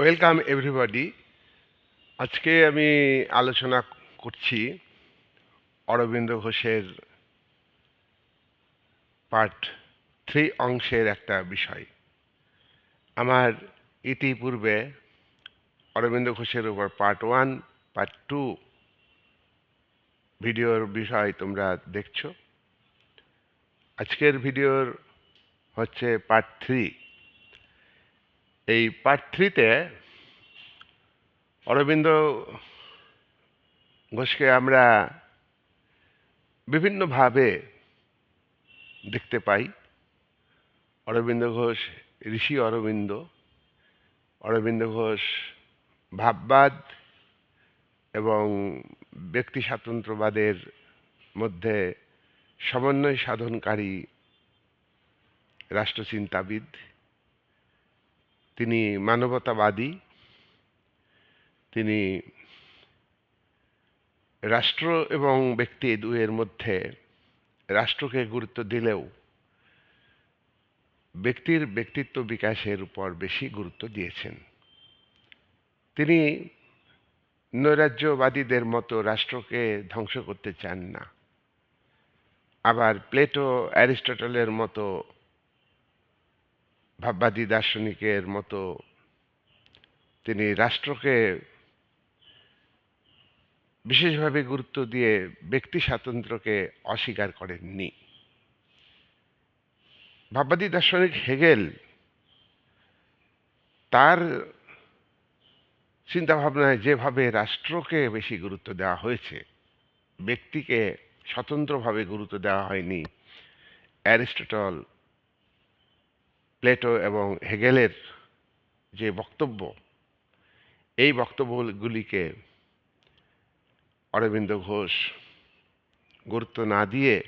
Welcome everybody আজকে আমি আলোচনা করছি অরবিন্দ ঘোষের পার্ট থ্রি অংশের একটা বিষয়। আমার ইতিপূর্বে অরবিন্দ ঘোষের উপর পার্ট ওয়ান পার্ট টু ভিডিওর বিষয় তোমরা দেখছ। আজকের ভিডিওর হচ্ছে পার্ট থ্রি এই পার্ট থ্রিতে অরবিন্দ ঘোষকে আমরা বিভিন্নভাবে দেখতে পাই। অরবিন্দ ঘোষ ঋষি অরবিন্দ অরবিন্দ ঘোষ ভাববাদ এবং ব্যক্তি স্বাতন্ত্র্যবাদের মধ্যে সমন্বয় সাধনকারী রাষ্ট্রচিন্তাবিদ। তিনি মানবতাবাদী, তিনি রাষ্ট্র এবং ব্যক্তি দুয়ের মধ্যে রাষ্ট্রকে গুরুত্ব দিলেও ব্যক্তির ব্যক্তিত্ব বিকাশের উপর বেশি গুরুত্ব দিয়েছেন। তিনি নৈরাজ্যবাদীদের মতো রাষ্ট্রকে ধ্বংস করতে চান না। আবার প্লেটো, অ্যারিস্টটলের মতো ভাববাদী দার্শনিকের মতো তিনি রাষ্ট্রকে বিশেষভাবে গুরুত্ব দিয়ে ব্যক্তি স্বাতন্ত্র্যকে অস্বীকার করেননি। ভাববাদী দার্শনিক হেগেল তার চিন্তাভাবনায় যেভাবে রাষ্ট্রকে বেশি গুরুত্ব দেওয়া হয়েছে, ব্যক্তিকে স্বতন্ত্রভাবে গুরুত্ব দেওয়া হয়নি, অ্যারিস্টটল প্লেটো এবং হেগেলের যে বক্তব্য, এই বক্তব্যগুলিকে অরবিন্দ ঘোষ গুরুত্ব না দিয়ে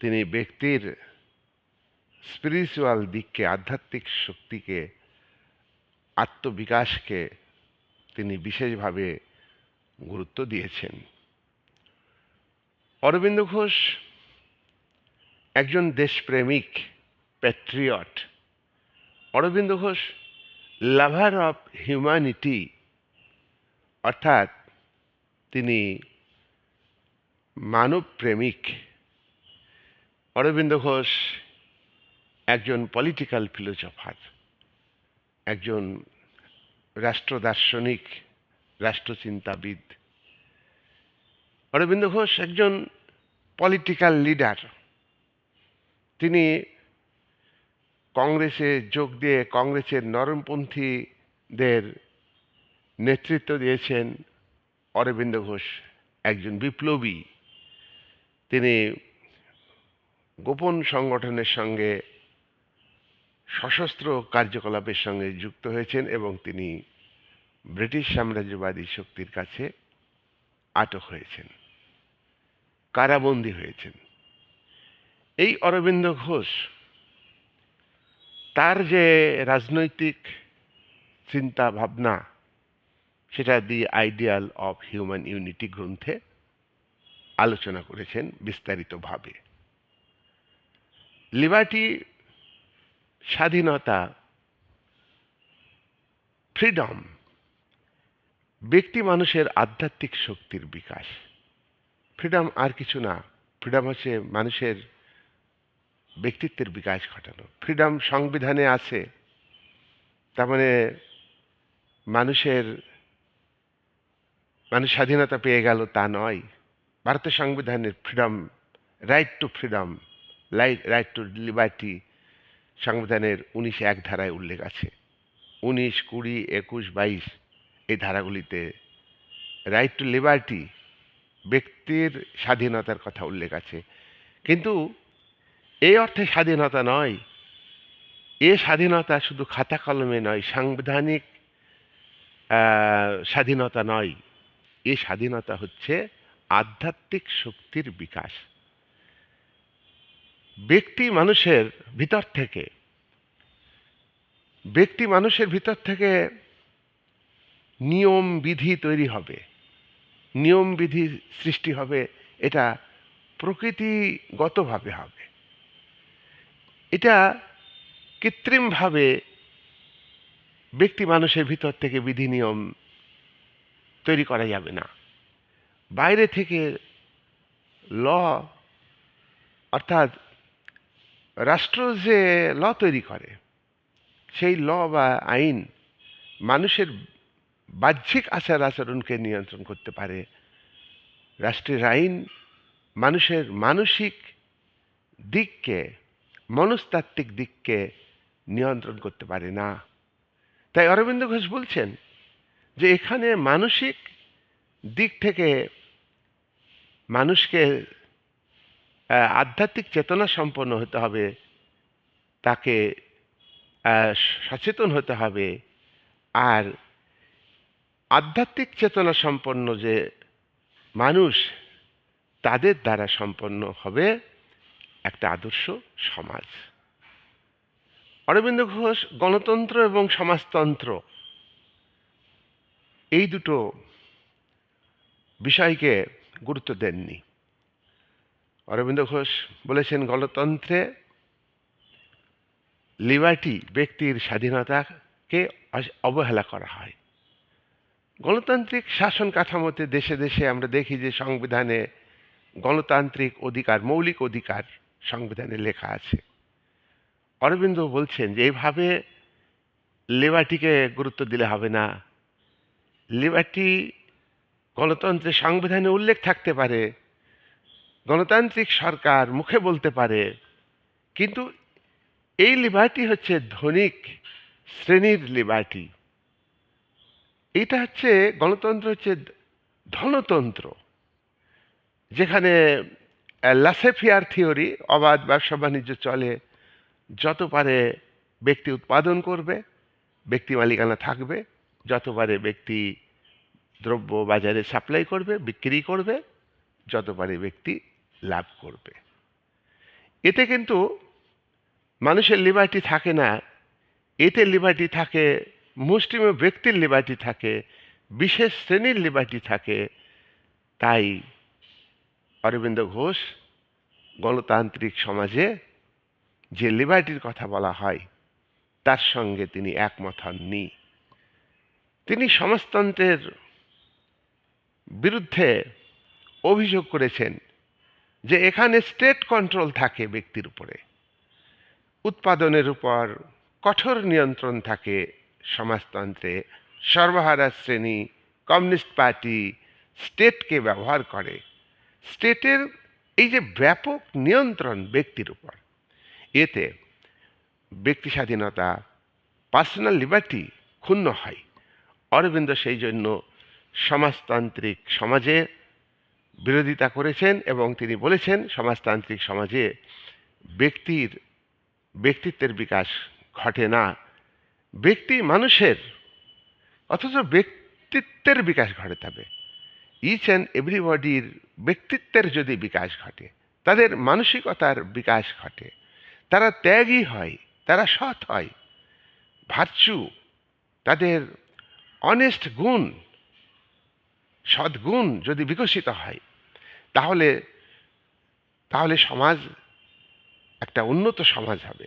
তিনি ব্যক্তির স্পিরিচুয়াল দিককে, আধ্যাত্মিক শক্তিকে, আত্মবিকাশকে তিনি বিশেষভাবে গুরুত্ব দিয়েছেন। অরবিন্দ ঘোষ একজন দেশপ্রেমিক। Patriot Aurobindo Ghosh lover of humanity অর্থাৎ তিনি মানব প্রেমিক। অরবিন্দ ঘোষ একজন পলিটিক্যাল ফিলোসফার একজন রাষ্ট্র দার্শনিক রাষ্ট্রচিন্তাবিদ। অরবিন্দ ঘোষ একজন পলিটিক্যাল লিডার তিনি কংগ্রেসে যোগ দিয়ে কংগ্রেসের নরমপন্থীদের নেতৃত্ব দিয়েছেন অরবিন্দ ঘোষ, একজন বিপ্লবী। তিনি গোপন সংগঠনের সঙ্গে সশস্ত্র কার্যকলাপের সঙ্গে যুক্ত হয়েছেন এবং তিনি ব্রিটিশ সাম্রাজ্যবাদী শক্তির কাছে আটক হয়েছেন, কারাবন্দী হয়েছেন। এই অরবিন্দ ঘোষ তার যে রাজনৈতিক চিন্তা ভাবনা সেটা the ideal of human unity গ্রন্থে আলোচনা করেছেন বিস্তারিতভাবে। লিবার্টি, স্বাধীনতা, ফ্রিডম, ব্যক্তি মানুষের আধ্যাত্মিক শক্তির বিকাশ। ফ্রিডম আর কিছু না, ফ্রিডম হচ্ছে মানুষের ব্যক্তিত্বের বিকাশ ঘটানো। ফ্রিডম সংবিধানে আছে। তার মানে মানুষের, মানুষ স্বাধীনতা পেয়ে গেল তা নয়। ভারতের সংবিধানের freedom right to freedom light right to liberty সংবিধানের উনিশ এক ধারায় উল্লেখ আছে। উনিশ, কুড়ি, একুশ, বাইশ এই ধারাগুলিতে রাইট টু লিবার্টি ব্যক্তির স্বাধীনতার কথা উল্লেখ আছে। কিন্তু এই অর্থে স্বাধীনতা নয়। এ স্বাধীনতা শুধু খাতা কলমে নয়, সাংবিধানিক স্বাধীনতা নয়। এ স্বাধীনতা হচ্ছে আধ্যাত্মিক শক্তির বিকাশ। ব্যক্তি মানুষের ভিতর থেকে, ব্যক্তি মানুষের ভিতর থেকে নিয়ম, বিধি তৈরি হবে। নিয়ম, বিধি সৃষ্টি হবে, এটা প্রকৃতিগতভাবে হবে। এটা কৃত্রিমভাবে ব্যক্তি মানুষের ভিতর থেকে বিধি নিয়ম তৈরি করা যাবে না। বাইরে থেকে ল, অর্থাৎ রাষ্ট্র যে ল তৈরি করে, সেই ল বা আইন মানুষের বাহ্যিক আচার আচরণকে নিয়ন্ত্রণ করতে পারে। রাষ্ট্রের আইন মানুষের মানসিক দিককে মনস্তাত্ত্বিক দিককে নিয়ন্ত্রণ করতে পারে না। তাই অরবিন্দ ঘোষ বলছেন যে এখানে মানসিক দিক থেকে মানুষকে আধ্যাত্মিক চেতনা সম্পন্ন হতে হবে, তাকে সচেতন হতে হবে, আর আধ্যাত্মিক চেতনা সম্পন্ন যে মানুষ তাদের দ্বারা সম্পন্ন হবে। একটা আদর্শ সমাজ। অরবিন্দ ঘোষ গণতন্ত্র এবং সমাজতন্ত্র, এই দুটো বিষয়কে গুরুত্ব দেননি। অরবিন্দ ঘোষ বলেছেন, গণতন্ত্রে লিবার্টি ব্যক্তির স্বাধীনতাকে অবহেলা করা হয়। গণতান্ত্রিক শাসন কাঠামোতে দেশে দেশে আমরা দেখি যে সংবিধানে গণতান্ত্রিক অধিকার, মৌলিক অধিকার সংবিধানে লেখা আছে। অরবিন্দ বলছেন যে এইভাবে লিবার্টিকে গুরুত্ব দিলে হবে না। লিবার্টি গণতন্ত্রের সংবিধানে উল্লেখ থাকতে পারে। গণতান্ত্রিক সরকার মুখে বলতে পারে। কিন্তু এই লিবার্টি হচ্ছে ধনিক শ্রেণির লিবার্টি। এটা হচ্ছে গণতন্ত্র হচ্ছে ধনতন্ত্র। যেখানে লাসেফিয়ার থিওরি অবাধ ব্যবসা বাণিজ্য চলে, যত পারে ব্যক্তি উৎপাদন করবে, ব্যক্তি মালিকানা থাকবে, যত পারে ব্যক্তি দ্রব্য বাজারে সাপ্লাই করবে, বিক্রি করবে, যত পারে ব্যক্তি লাভ করবে। এতে কিন্তু মানুষের লিবার্টি থাকে না, এতে লিবার্টি থাকে, মুসলিম ব্যক্তির লিবার্টি থাকে, বিশেষ শ্রেণির লিবার্টি থাকে, তাই অরবিন্দ ঘোষ গণতান্ত্রিক সমাজে যে লিবার্টির কথা বলা হয়, তার সঙ্গে তিনি একমত হননি। তিনি সমাজতন্ত্রের বিরুদ্ধে অভিযোগ করেছেন যে এখানে স্টেট কন্ট্রোল থাকে ব্যক্তির উপরে, উৎপাদনের উপর কঠোর নিয়ন্ত্রণ থাকে সমাজতন্ত্রে। সর্বহারা শ্রেণি কমিউনিস্ট পার্টি স্টেটকে ব্যবহার করে। স্টেটের এই যে ব্যাপক নিয়ন্ত্রণ ব্যক্তির উপর, এতে ব্যক্তি স্বাধীনতা পার্সোনাল লিবার্টি ক্ষুণ্ণ হয়। অরবিন্দ সেই জন্য সমাজতান্ত্রিক সমাজে বিরোধিতা করেছেন এবং তিনি বলেছেন, সমাজতান্ত্রিক সমাজে ব্যক্তির, ব্যক্তিত্বের বিকাশ ঘটে না। ব্যক্তি মানুষের, অথচ ব্যক্তিত্বের বিকাশ ঘটে হবে। ইচ অ্যান্ড এভরিবডির ব্যক্তিত্বের যদি বিকাশ ঘটে, তাদের মানসিকতার বিকাশ ঘটে, তারা ত্যাগী হয়, তারা সৎ হয়, ভার্চু, তাদের অনেস্ট গুণ সদ্গুণ যদি বিকশিত হয়, তাহলে তাহলে সমাজ একটা উন্নত সমাজ হবে।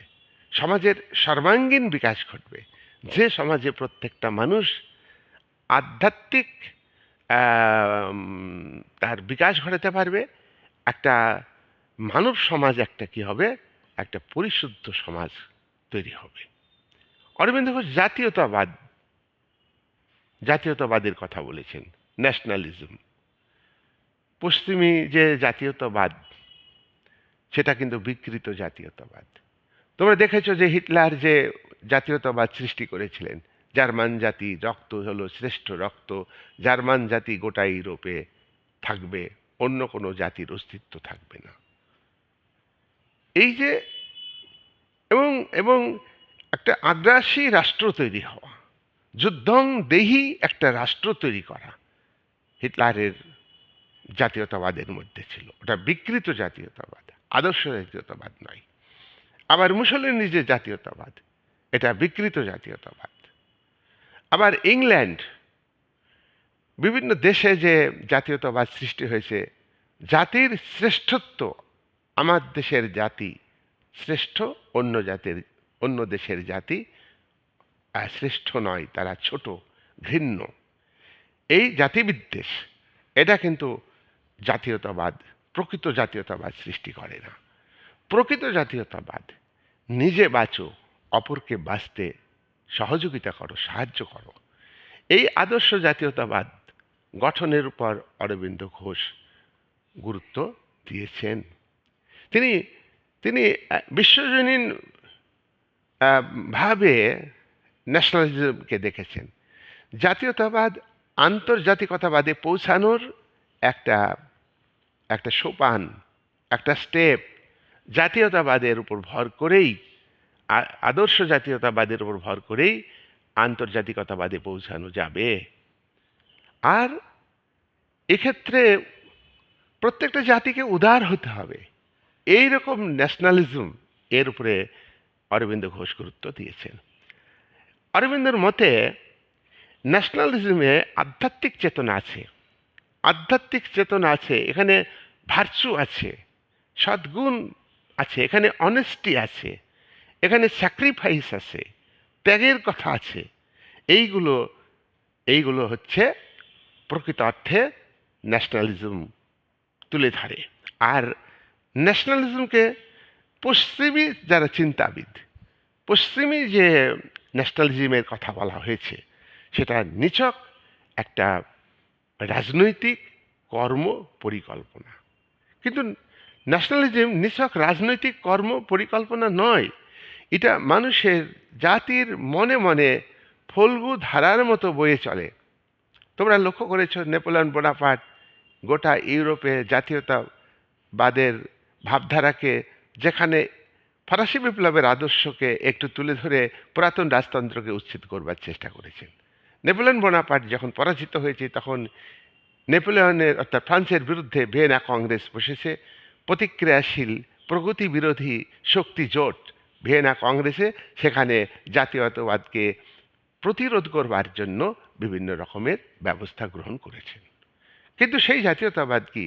সমাজের সর্বাঙ্গীন বিকাশ ঘটবে। যে সমাজে প্রত্যেকটা মানুষ আধ্যাত্মিক তার বিকাশ ঘটাতে পারবে। একটা মানব সমাজ একটা কি হবে? একটা পরিশুদ্ধ সমাজ তৈরি হবে। অরবিন্দ ঘোষ জাতীয়তাবাদ, জাতীয়তাবাদের কথা বলেছেন ন্যাশনালিজম পশ্চিমী যে জাতীয়তাবাদ, সেটা কিন্তু বিকৃত জাতীয়তাবাদ। তোমরা দেখেছ যে হিটলার যে জাতীয়তাবাদ সৃষ্টি করেছিলেন জার্মান জাতি রক্ত হলো শ্রেষ্ঠ রক্ত, জার্মান জাতি গোটা ইউরোপে থাকবে, অন্য কোনো জাতির অস্তিত্ব থাকবে না। এই যে এবং এবং একটা আগ্রাসী রাষ্ট্র তৈরি হওয়া, যুদ্ধং দেহি একটা রাষ্ট্র তৈরি করা হিটলারের জাতীয়তাবাদের মধ্যে ছিল। ওটা বিকৃত জাতীয়তাবাদ, আদর্শ জাতীয়তাবাদ নয়। আবার মুসলিনের যে জাতীয়তাবাদ, এটা বিকৃত জাতীয়তাবাদ। আবার ইংল্যান্ড, বিভিন্ন দেশে যে জাতীয়তাবাদ সৃষ্টি হয়েছে, জাতির শ্রেষ্ঠত্ব আমার দেশের জাতি শ্রেষ্ঠ, অন্য জাতির, অন্য দেশের জাতি শ্রেষ্ঠ নয়, তারা ছোট ঘৃণ্য এই জাতিবিদ্বেষ, এটা কিন্তু জাতীয়তাবাদ, প্রকৃত জাতীয়তাবাদ সৃষ্টি করে না। প্রকৃত জাতীয়তাবাদ, নিজে বাঁচো, অপরকে বাঁচতে সহযোগিতা করো, সাহায্য করো। এই আদর্শ জাতীয়তাবাদ গঠনের উপর অরবিন্দ ঘোষ গুরুত্ব দিয়েছেন। তিনি তিনি বিশ্বজনীন ভাবে ন্যাশনালিজমকে দেখেছেন। জাতীয়তাবাদ আন্তর্জাতিকতাবাদে পৌঁছানোর একটা একটা সোপান, একটা স্টেপ জাতীয়তাবাদের উপর ভর করেই আদর্শ জাতীয়তাবাদের উপর ভর করেই আন্তর্জাতিকতাবাদে পৌঁছানো যাবে। আর এক্ষেত্রে প্রত্যেকটা জাতিকে উদার হতে হবে। এই রকম ন্যাশনালিজম এর উপরে অরবিন্দ ঘোষ গুরুত্ব দিয়েছেন। অরবিন্দর মতে ন্যাশনালিজমে আধ্যাত্মিক চেতনা আছে। আধ্যাত্মিক চেতনা আছে, এখানে ভার্চু আছে, সদ্গুণ আছে, এখানে অনেস্টি আছে। এখানে স্যাক্রিফাইস আছে, ত্যাগের কথা আছে। এইগুলো এইগুলো হচ্ছে প্রকৃত অর্থে ন্যাশনালিজম তুলে ধরে। আর ন্যাশনালিজমকে পশ্চিমী যারা চিন্তাবিদ, পশ্চিমী যে ন্যাশনালিজমের কথা বলা হয়েছে, সেটা নিছক একটা রাজনৈতিক কর্ম পরিকল্পনা। কিন্তু ন্যাশনালিজম নিছক রাজনৈতিক কর্ম পরিকল্পনা নয় এটা মানুষের জাতির মনে মনে ফল্গু ধারার মতো বয়ে চলে। তোমরা লক্ষ্য করেছ নেপোলিয়ন বোনাপার্ট গোটা ইউরোপে জাতীয়তাবাদের ভাবধারাকে, যেখানে ফরাসি বিপ্লবের আদর্শকে একটু তুলে ধরে পুরাতন রাজতন্ত্রকে উচ্ছেদ করবার চেষ্টা করেছেন। নেপোলিয়ন বোনাপাট যখন পরাজিত হয়েছে, তখন নেপোলিয়নের অর্থাৎ ফ্রান্সের বিরুদ্ধে ভিয়েনা কংগ্রেস বসেছে। প্রতিক্রিয়াশীল প্রগতি বিরোধী শক্তি জোট ভিয়েনা কংগ্রেসে সেখানে জাতীয়তাবাদকে প্রতিরোধ করবার জন্য বিভিন্ন রকমের ব্যবস্থা গ্রহণ করেছেন। কিন্তু সেই জাতীয়তাবাদ কি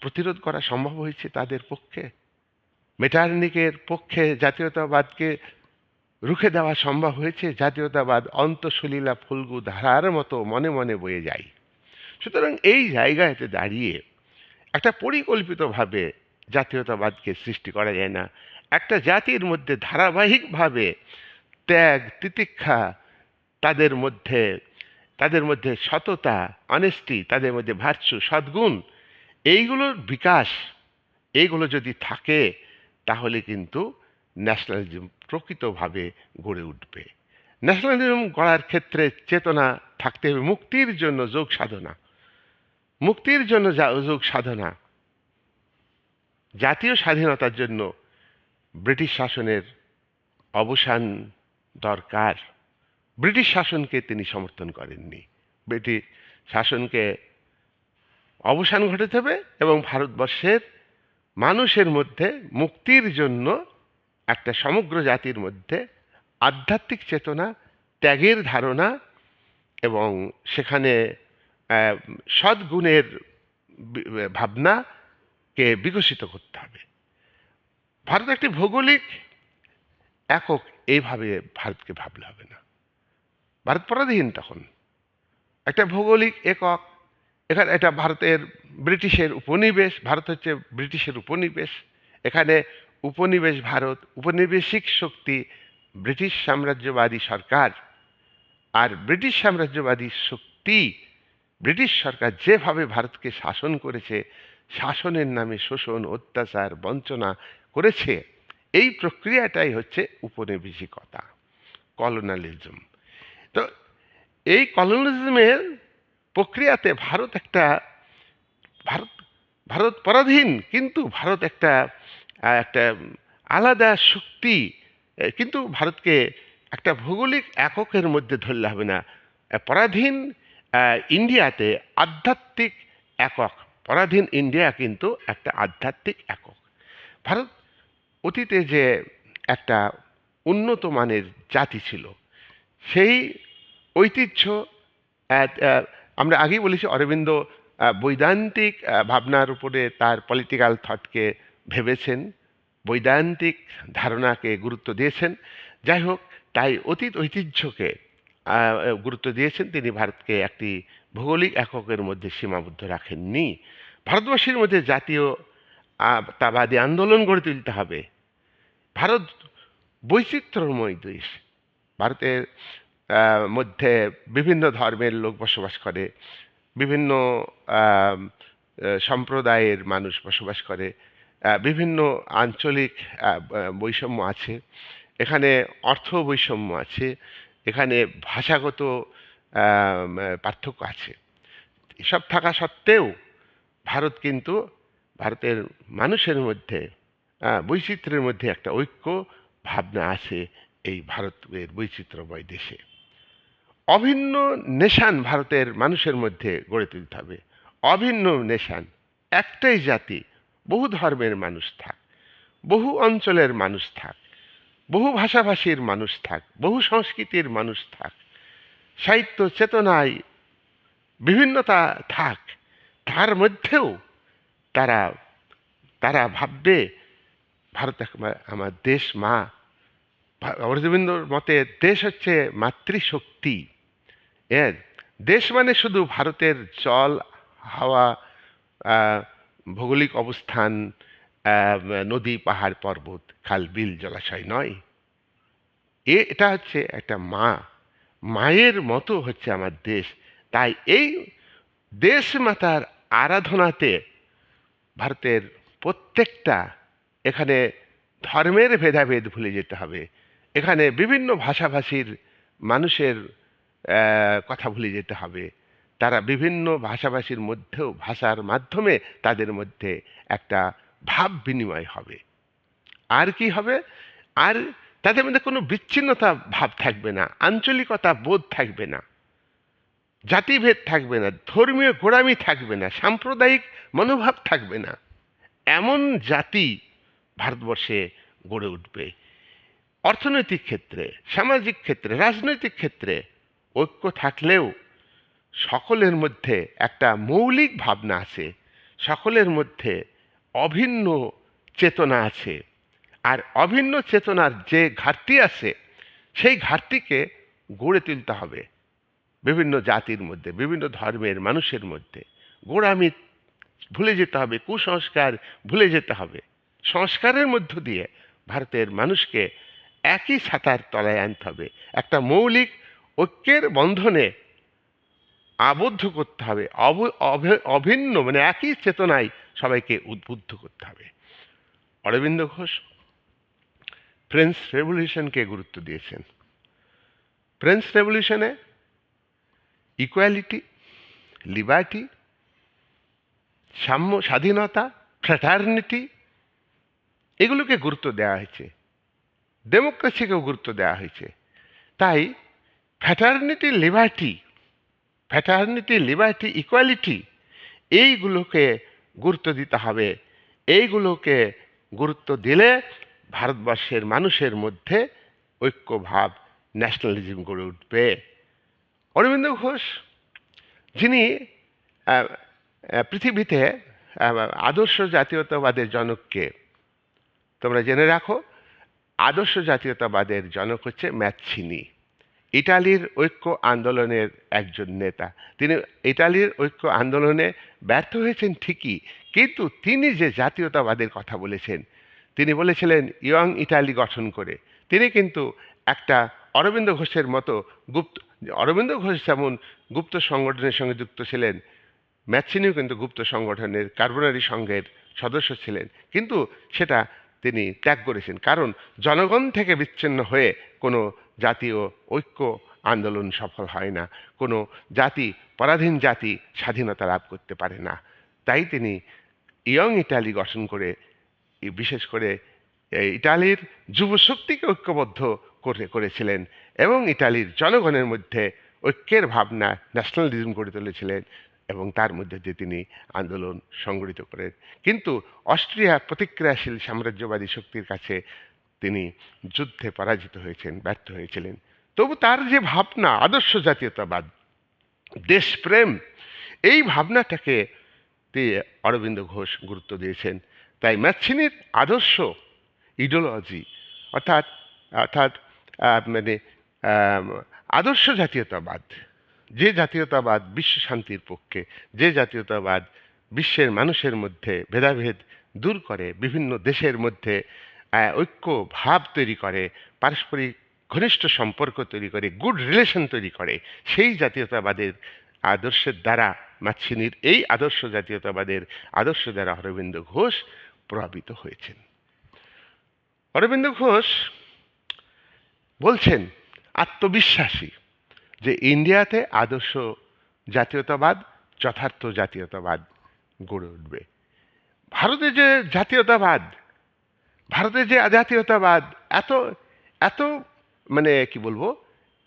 প্রতিরোধ করা সম্ভব হয়েছে তাদের পক্ষে? মেটার্নিকের পক্ষে জাতীয়তাবাদকে রুখে দেওয়া সম্ভব হয়েছে? জাতীয়তাবাদ অন্তঃসলীলা ফুলগু ধারার মতো মনে মনে বয়ে যায়। সুতরাং এই জায়গাতে দাঁড়িয়ে একটা পরিকল্পিতভাবে জাতীয়তাবাদকে সৃষ্টি করা যায় না। একটা জাতির মধ্যে ধারাবাহিকভাবে ত্যাগ, তিতিক্ষা, তাদের মধ্যে তাদের মধ্যে সততা অনেস্টি তাদের মধ্যে ভার্চু সদ্গুণ এইগুলোর বিকাশ, এইগুলো যদি থাকে, তাহলে কিন্তু ন্যাশনালিজম প্রকৃতভাবে গড়ে উঠবে। ন্যাশনালিজম গড়ার ক্ষেত্রে চেতনা থাকতে হবে, মুক্তির জন্য যোগ সাধনা। মুক্তির জন্য যোগ সাধনা। জাতীয় স্বাধীনতার জন্য ব্রিটিশ শাসনের অবসান দরকার। ব্রিটিশ শাসনকে তিনি সমর্থন করেননি। ব্রিটিশ শাসনকে অবসান ঘটাতে হবে এবং ভারতবর্ষের মানুষের মধ্যে মুক্তির জন্য একটা সমগ্র জাতির মধ্যে আধ্যাত্মিক চেতনা, ত্যাগের ধারণা এবং সেখানে সদ্গুণের ভাবনাকে বিকশিত করতে হবে। ভারত একটি ভৌগোলিক একক, এইভাবে ভারতকে ভাবলে হবে না। ভারত পরাধীন তখন। একটা ভৌগোলিক একক, এখানে এটা ভারতের ব্রিটিশের উপনিবেশ, ভারত হচ্ছে ব্রিটিশের উপনিবেশ। এখানে উপনিবেশ ভারত, উপনিবেশিক শক্তি ব্রিটিশ সাম্রাজ্যবাদী সরকার। আর ব্রিটিশ সাম্রাজ্যবাদী শক্তি ব্রিটিশ সরকার যেভাবে ভারতকে শাসন করেছে, শাসনের নামে শোষণ, অত্যাচার, বঞ্চনা করেছে, এই প্রক্রিয়াটাই হচ্ছে উপনিবেশিকতা কলোনালিজম তো এই কলোনালিজমের প্রক্রিয়াতে ভারত একটা, ভারত ভারত পরাধীন, কিন্তু ভারত একটা একটা আলাদা শক্তি কিন্তু ভারতকে একটা ভৌগোলিক এককের মধ্যে ধরলে হবে না। পরাধীন ইন্ডিয়াতে আধ্যাত্মিক একক, পরাধীন ইন্ডিয়া কিন্তু একটা আধ্যাত্মিক একক। ভারত অতীতে যে একটা উন্নত মানের জাতি ছিল, সেই ঐতিহ্য আমরা আগেই বলেছি অরবিন্দ বৈদান্তিক ভাবনার উপরে তার পলিটিক্যাল থটকে ভেবেছেন, বৈদান্তিক ধারণাকে গুরুত্ব দিয়েছেন। যাই হোক, তাই অতীত ঐতিহ্যকে গুরুত্ব দিয়েছেন। তিনি ভারতকে একটি ভৌগোলিক এককের মধ্যে সীমাবদ্ধ রাখেননি। ভারতবর্ষের মধ্যে জাতীয় তাবাদী আন্দোলন গড়ে তুলতে হবে। ভারত বৈচিত্র্যময় দেশ। ভারতের মধ্যে বিভিন্ন ধর্মের লোক বসবাস করে, বিভিন্ন সম্প্রদায়ের মানুষ বসবাস করে বিভিন্ন আঞ্চলিক বৈষম্য আছে। এখানে অর্থ বৈষম্য আছে, এখানে ভাষাগত পার্থক্য আছে। এসব থাকা সত্ত্বেও ভারত কিন্তু ভারতের মানুষের মধ্যে বৈচিত্র্যের মধ্যে একটা ঐক্য ভাবনা আছে এই ভারতের বৈচিত্র্যময় দেশে। অভিন্ন নেশান ভারতের মানুষের মধ্যে গড়ে তুলতে হবে। অভিন্ন নেশান একটাই জাতি, বহু ধর্মের মানুষ থাক, বহু অঞ্চলের মানুষ থাক, বহু ভাষাভাষীর মানুষ থাক, বহু সংস্কৃতির মানুষ থাক, সাহিত্য চেতনায় বিভিন্নতা থাক, তার মধ্যেও তারা তারা ভাববে ভারত এক- আমার দেশ মা অরবিন্দর মতে দেশ হচ্ছে মাতৃশক্তি। এর দেশ মানে শুধু ভারতের জল, হাওয়া ভৌগোলিক অবস্থান নদী, পাহাড়, পর্বত, খাল, বিল, জলাশয় নয়। এ, এটা হচ্ছে একটা মা। মায়ের মতো হচ্ছে আমার দেশ। তাই এই দেশ মাতার আরাধনাতে ভারতের প্রত্যেকটা এখানে ধর্মের ভেদাভেদ ভুলে যেতে হবে। এখানে বিভিন্ন ভাষাভাষীর মানুষের কথা ভুলে যেতে হবে। তারা বিভিন্ন ভাষাভাষীর মধ্যেও ভাষার মাধ্যমে তাদের মধ্যে একটা ভাব বিনিময় হবে। আর কি হবে? আর তাদের মধ্যে কোনো বিচ্ছিন্নতা ভাব থাকবে না, আঞ্চলিকতা বোধ থাকবে না, জাতিভেদ থাকবে না, ধর্মীয় গোড়ামি থাকবে না, সাম্প্রদায়িক মনোভাব থাকবে না। এমন জাতি ভারতবর্ষে গড়ে উঠবে। অর্থনৈতিক ক্ষেত্রে, সামাজিক ক্ষেত্রে, রাজনৈতিক ক্ষেত্রে ঐক্য থাকলেও সকলের মধ্যে একটা মৌলিক ভাবনা আছে, সকলের মধ্যে অভিন্ন চেতনা আছে। আর অভিন্ন চেতনার যে ঘাটতি আছে, সেই ঘাটতিকে গড়ে তুলতে হবে। বিভিন্ন জাতির মধ্যে, বিভিন্ন ধর্মের মানুষের মধ্যে। গোড়ামি ভুলে যেতে হবে, কুসংস্কার ভুলে যেতে হবে। সংস্কারের মধ্য দিয়ে ভারতের মানুষকে একই ছাতার তলায় আনতে হবে। একটা মৌলিক ঐক্যের বন্ধনে আবদ্ধ করতে হবে অভিন্ন মানে একই চেতনায় সবাইকে উদ্বুদ্ধ করতে হবে। অরবিন্দ ঘোষ ফ্রেঞ্চ রেভলিউশনকে গুরুত্ব দিয়েছেন। ফ্রেঞ্চ রেভলিউশনে ইকুয়ালিটি, লিবার্টি, সাম্য, স্বাধীনতা, ফ্র্যাটার্নিটি এগুলোকে গুরুত্ব দেওয়া হয়েছে। ডেমোক্রেসিকেও গুরুত্ব দেওয়া হয়েছে। তাই fraternity liberty fraternity liberty equality এইগুলোকে গুরুত্ব দিতে হবে। এইগুলোকে গুরুত্ব দিলে ভারতবর্ষের মানুষের মধ্যে ঐক্যভাব ন্যাশনালিজম গড়ে উঠবে। অরবিন্দ ঘোষ যিনি পৃথিবীতে আদর্শ জাতীয়তাবাদের জনককে তোমরা জেনে রাখো, আদর্শ জাতীয়তাবাদের জনক হচ্ছে ম্যাথিনি ইটালির ঐক্য আন্দোলনের একজন নেতা। তিনি ইটালির ঐক্য আন্দোলনে ব্যর্থ হয়েছেন ঠিকই, কিন্তু তিনি যে জাতীয়তাবাদের কথা বলেছেন, তিনি বলেছিলেন ইয়ং ইটালি গঠন করে। তিনি কিন্তু একটা অরবিন্দ ঘোষের মতো গুপ্ত, অরবিন্দ ঘোষ যেমন গুপ্ত সংগঠনের সঙ্গে যুক্ত ছিলেন ম্যাথিনিও কিন্তু গুপ্ত সংগঠনের কার্বনারি সংঘের সদস্য ছিলেন, কিন্তু সেটা তিনি ত্যাগ করেছেন। কারণ জনগণ থেকে বিচ্ছিন্ন হয়ে কোনো জাতীয় ঐক্য আন্দোলন সফল হয় না। কোনো জাতি, পরাধীন জাতি স্বাধীনতা লাভ করতে পারে না। তাই তিনি ইয়ং ইটালি গঠন করে, বিশেষ করে ইটালির যুবশক্তিকে ঐক্যবদ্ধ করে, করেছিলেন এবং ইটালির জনগণের মধ্যে ঐক্যের ভাবনা ন্যাশনালিজম গড়ে তুলেছিলেন। এবং তার মধ্যে দিয়ে তিনি আন্দোলন সংগঠিত করেন। কিন্তু অস্ট্রিয়া প্রতিক্রিয়াশীল সাম্রাজ্যবাদী শক্তির কাছে তিনি যুদ্ধে পরাজিত হয়েছেন, ব্যর্থ হয়েছিলেন। তবু তার যে ভাবনা, আদর্শ জাতীয়তাবাদ, দেশপ্রেম, এই ভাবনাটাকে অরবিন্দ ঘোষ গুরুত্ব দিয়েছেন। তাই ম্যাথিনির আদর্শ ইডিওলজি অর্থাৎ অর্থাৎ মানে আদর্শ জাতীয়তাবাদ যে জাতীয়তাবাদ বিশ্ব শান্তির পক্ষে, যে জাতীয়তাবাদ বিশ্বের মানুষের মধ্যে ভেদাভেদ দূর করে, বিভিন্ন দেশের মধ্যে ঐক্য ভাব তৈরি করে, পারস্পরিক ঘনিষ্ঠ সম্পর্ক তৈরি করে গুড রিলেশন তৈরি করে, সেই জাতীয়তাবাদের আদর্শের দ্বারা মাছিনির এই আদর্শ জাতীয়তাবাদের আদর্শ দ্বারা অরবিন্দ ঘোষ প্রভাবিত হয়েছেন। অরবিন্দ ঘোষ বলছেন, আত্মবিশ্বাসী। যে ইন্ডিয়াতে আদর্শ জাতীয়তাবাদ, যথার্থ জাতীয়তাবাদ গড়ে উঠবে। ভারতে যে জাতীয়তাবাদ ভারতের যে জাতীয়তাবাদ এত এত মানে কি বলব,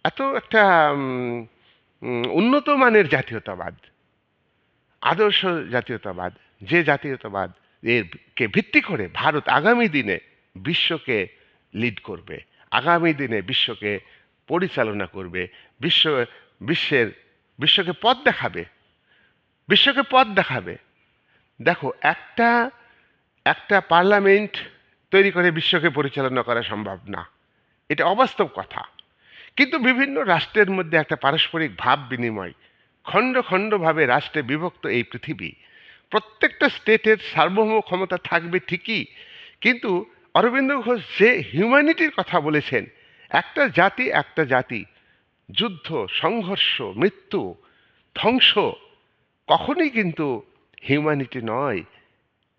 এত একটা উন্নত মানের জাতীয়তাবাদ, আদর্শ জাতীয়তাবাদ, যে জাতীয়তাবাদ এর কে ভিত্তি করে ভারত আগামী দিনে বিশ্বকে লিড করবে, আগামী দিনে বিশ্বকে পরিচালনা করবে বিশ্ব, বিশ্বের, বিশ্বকে পথ দেখাবে। বিশ্বকে পথ দেখাবে। দেখো, একটা একটা পার্লামেন্ট তৈরি করে বিশ্বকে পরিচালনা করা সম্ভব না। এটা অবাস্তব কথা। কিন্তু বিভিন্ন রাষ্ট্রের মধ্যে একটা পারস্পরিক ভাব বিনিময়, খণ্ড খণ্ডভাবে রাষ্ট্রে বিভক্ত এই পৃথিবী। প্রত্যেকটা স্টেটের সার্বভৌম ক্ষমতা থাকবে ঠিকই, কিন্তু অরবিন্দ ঘোষ যে হিউম্যানিটির কথা বলেছেন, একটা জাতি একটা জাতি যুদ্ধ, সংঘর্ষ, মৃত্যু, ধ্বংস, কখনোই কিন্তু হিউম্যানিটি নয়।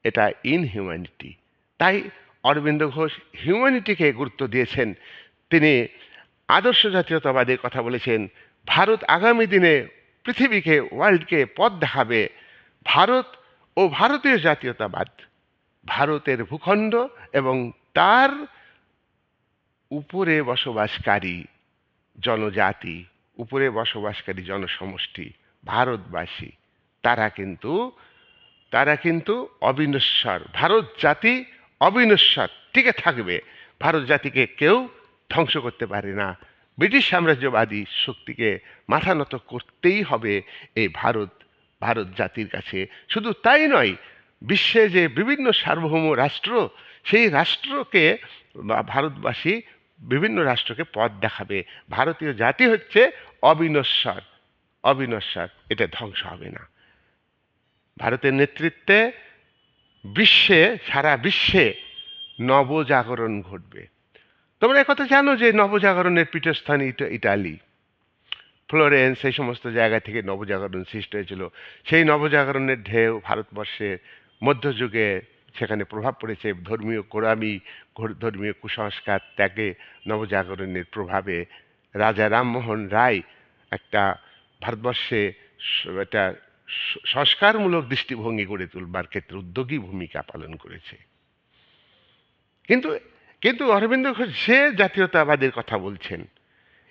এটা ইনহিউম্যানিটি তাই অরবিন্দ ঘোষ হিউম্যানিটিকে গুরুত্ব দিয়েছেন। তিনি আদর্শ জাতীয়তাবাদের কথা বলেছেন, ভারত আগামী দিনে পৃথিবীকে ওয়ার্ল্ডকে পথ দেখাবে। ভারত ও ভারতীয় জাতীয়তাবাদ, ভারতের ভূখণ্ড এবং তার উপরে বসবাসকারী। জনজাতি, উপরে বসবাসকারী জনসমষ্টি, ভারতবাসী, তারা কিন্তু তারা কিন্তু অবিনশ্বর। ভারত জাতি অবিনশ্বর, টিকে থাকবে। ভারত জাতিকে কেউ ধ্বংস করতে পারে না। ব্রিটিশ সাম্রাজ্যবাদী শক্তিকে মাথা নত করতেই হবে এই ভারত ভারত জাতির কাছে। শুধু তাই নয়, বিশ্বে যে বিভিন্ন সার্বভৌম রাষ্ট্র, সেই রাষ্ট্রকে ভারতবাসী বিভিন্ন রাষ্ট্রকে পথ দেখাবে। ভারতীয় জাতি হচ্ছে অবিনশ্বর। অবিনশ্বর, এটা ধ্বংস হবে না। ভারতের নেতৃত্বে বিশ্বে, সারা বিশ্বে নবজাগরণ ঘটবে। তোমরা একথা জানো যে নবজাগরণের পীঠস্থান ইটা- ইটালি। ফ্লোরেন্স, এই সমস্ত জায়গা থেকে নবজাগরণ সৃষ্টি হয়েছিল। সেই নবজাগরণের ঢেউ ভারতবর্ষে মধ্যযুগে সেখানে প্রভাব পড়েছে। ধর্মীয় কোরামি ধর্মীয় কুসংস্কার ত্যাগে নবজাগরণের প্রভাবে রাজা রামমোহন রায় একটা ভারতবর্ষে একটা সংস্কারমূলক দৃষ্টিভঙ্গি গড়ে তুলবার ক্ষেত্রে উদ্যোগী ভূমিকা পালন করেছে। কিন্তু কিন্তু অরবিন্দ ঘোষ যে জাতীয়তাবাদের কথা বলছেন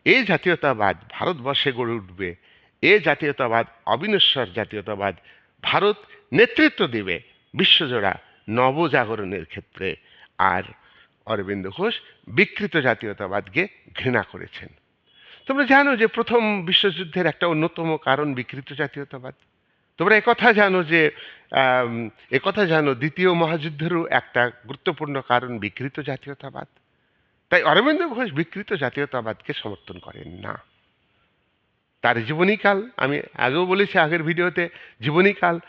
এই জাতীয়তাবাদ ভারতবর্ষে গড়ে উঠবে, এ জাতীয়তাবাদ অবিনশ্বর জাতীয়তাবাদ ভারত নেতৃত্ব দেবে, বিশ্বজোড়া নবজাগরণের ক্ষেত্রে আর অরবিন্দ ঘোষ বিকৃত জাতীয়তাবাদকে ঘৃণা করেছেন। তোমরা জানো যে প্রথম বিশ্বযুদ্ধের একটা অন্যতম কারণ বিকৃত জাতীয়তাবাদ। তোমরা একথা জানো যে একথা জানো দ্বিতীয় মহাযুদ্ধেরও একটা গুরুত্বপূর্ণ কারণ বিকৃত জাতীয়তাবাদ। তাই অরবিন্দ ঘোষ বিকৃত জাতীয়তাবাদকে সমর্থন করেন না। তার জীবনীকাল, আমি আগেও বলেছি আগের ভিডিওতে, জীবনীকাল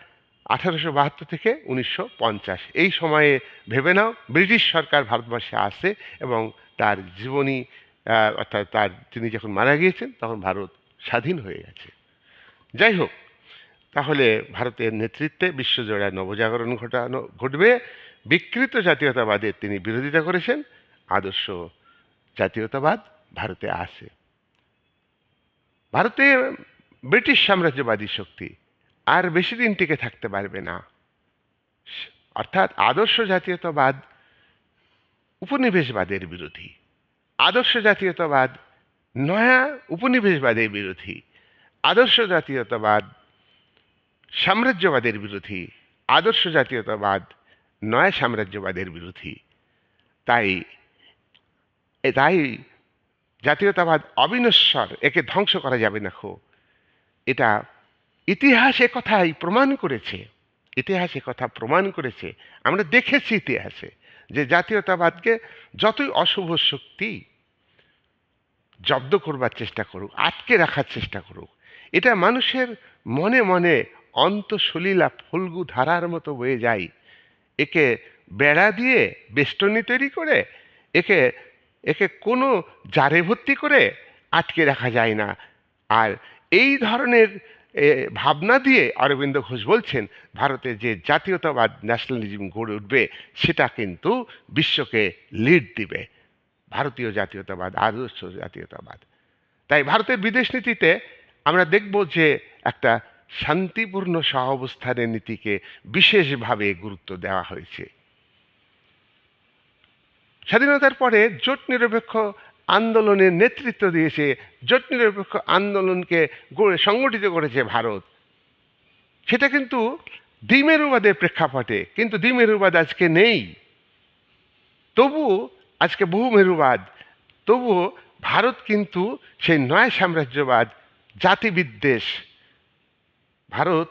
আঠারোশো বাহাত্তর থেকে উনিশশো পঞ্চাশ। এই সময়ে ভেবে নাও, ব্রিটিশ সরকার ভারতবর্ষে আসে এবং তার জীবনী অর্থাৎ তার তিনি যখন মারা গিয়েছেন, তখন ভারত স্বাধীন হয়ে গেছে। যাই হোক, তাহলে ভারতের নেতৃত্বে বিশ্বজোড়া নবজাগরণ ঘটানো, ঘটবে। বিকৃত জাতীয়তাবাদের তিনি বিরোধিতা করেছেন। আদর্শ জাতীয়তাবাদ ভারতে আসে ভারতে ব্রিটিশ সাম্রাজ্যবাদী শক্তি আর বেশি দিন টিকে থাকতে পারবে না। অর্থাৎ আদর্শ জাতীয়তাবাদ উপনিবেশবাদের বিরোধী। আদর্শ জাতীয়তাবাদ নয়া উপনিবেশবাদের বিরোধী। আদর্শ জাতীয়তাবাদ সাম্রাজ্যবাদের বিরোধী। আদর্শ জাতীয়তাবাদ নয়া সাম্রাজ্যবাদের বিরোধী। তাই তাই জাতীয়তাবাদ অবিনশ্বর, একে ধ্বংস করা যাবে না খো। এটা ইতিহাস কথাই প্রমাণ করেছে। ইতিহাস কথা প্রমাণ করেছে। আমরা দেখেছি ইতিহাসে যে জাতীয়তাবাদকে যতই অশুভ শক্তি জব্দ করবার চেষ্টা করুক, আটকে রাখার চেষ্টা করুক, এটা মানুষের মনে মনে অন্তঃসলীলা ফল্গু ধারার মতো বয়ে যায়। একে বেড়া দিয়ে বেষ্টনী তৈরি করে, একে একে কোনো জারে ভর্তি করে আটকে রাখা যায় না। আর এই ধরনের ভাবনা দিয়ে অরবিন্দ ঘোষ বলছেন ভারতে যে জাতীয়তাবাদ ন্যাশনালিজম গড়ে উঠবে, সেটা কিন্তু বিশ্বকে লিড দিবে। ভারতীয় জাতীয়তাবাদ, আদর্শ জাতীয়তাবাদ। তাই ভারতের বিদেশ নীতিতে আমরা দেখব যে একটা শান্তিপূর্ণ সহাবস্থানের নীতিকে বিশেষভাবে গুরুত্ব দেওয়া হয়েছে। স্বাধীনতার পরে জোট নিরপেক্ষ আন্দোলনের নেতৃত্ব দিয়েছে জোট নিরপেক্ষ আন্দোলনকে গড়ে সংগঠিত করেছে ভারত। সেটা কিন্তু দ্বিমেরুবাদের প্রেক্ষাপটে, কিন্তু দ্বিমেরুবাদ আজকে নেই। তবু আজকে বহু মেরুবাদ তবুও ভারত কিন্তু সেই নয় সাম্রাজ্যবাদ জাতিবিদ্বেষ ভারত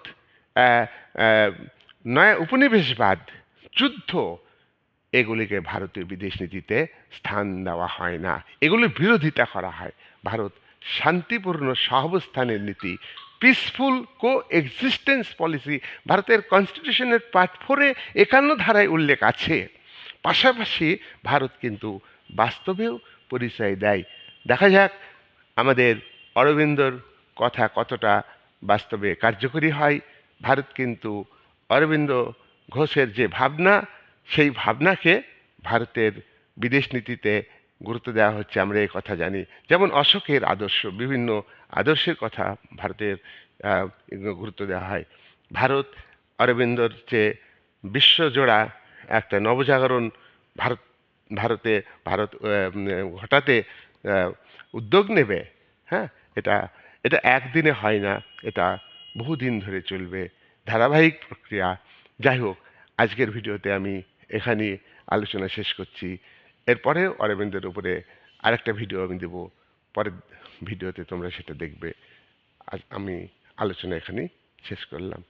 নয় উপনিবেশবাদ, যুদ্ধ এগুলিকে ভারতীয় বিদেশ নীতিতে স্থান দেওয়া হয় না। এগুলির বিরোধিতা করা হয়। ভারত শান্তিপূর্ণ সহাবস্থানের নীতি পিসফুল কো এক্সিস্টেন্স পলিসি ভারতের কনস্টিটিউশনের পার্ট ফোরে একান্ন ধারায় উল্লেখ আছে। পাশাপাশি ভারত কিন্তু বাস্তবেও পরিচয় দেয়। দেখা যাক আমাদের অরবিন্দর কথা কতটা বাস্তবে কার্যকরী হয়। ভারত কিন্তু অরবিন্দ ঘোষের যে ভাবনা সেই ভাবনাকে ভারতের বিদেশ নীতিতে গুরুত্ব দেওয়া হচ্ছে, আমরা এই কথা জানি। যেমন অশোকের আদর্শ, বিভিন্ন আদর্শের কথা ভারতের গুরুত্ব দেওয়া হয়। ভারত অরবিন্দর যে বিশ্বজোড়া একটা নবজাগরণ ভারত, ভারতে, ভারত ঘটাতে উদ্যোগ নেবে হ্যাঁ এটা এটা একদিনে হয় না, এটা বহুদিন ধরে চলবে। ধারাবাহিক প্রক্রিয়া। যাই হোক, আজকের ভিডিওতে আমি এখানে আলোচনা শেষ করছি। এরপরে অরবিন্দের উপরে আরেকটা ভিডিও আমি দেবো। পরের ভিডিওতে তোমরা সেটা দেখবে। আজ আমি আলোচনা এখানেই শেষ করলাম।